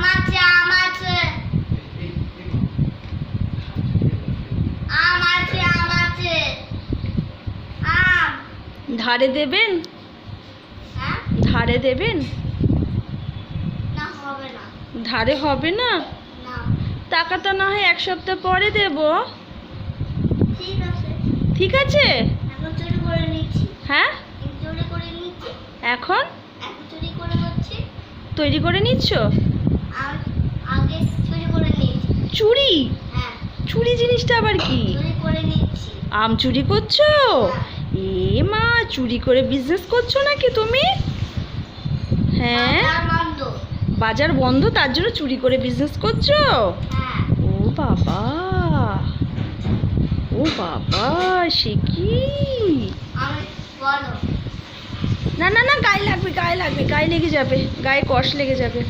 আম আছে আম আছে আম। আছে আম ধারে দেবেন? হ্যাঁ? ধারে দেবেন? না হবে না। ধারে হবে না। টাকাটা না হয় এক সপ্তাহ পরে দেব। ঠিক আছে। ঠিক আছে? এখন চুরি করে নিচ্ছি। হ্যাঁ? এখন চুরি করে নিচ্ছি। এখন? এখন চুরি করে হচ্ছে। তৈরি করে নিচ্ছ আর আগে চুরি করে নিয়েছি চুরি? হ্যাঁ। চুরি জিনিসটা আবার কি? চুরি করে নিচ্ছি। আম চুরি করছ? এ মা চুরি করে বিজনেস করছ নাকি তুমি? হ্যাঁ। বাজার বন্ধ। তার জন্য চুরি করে বিজনেস করছ? হ্যাঁ। ও বাবা। ও বাবা সে কি? না না না গায়ে লাগবে গায়ে লাগবে গায়ে লেগে যাবে গায়ে কষ লেগে যাবে।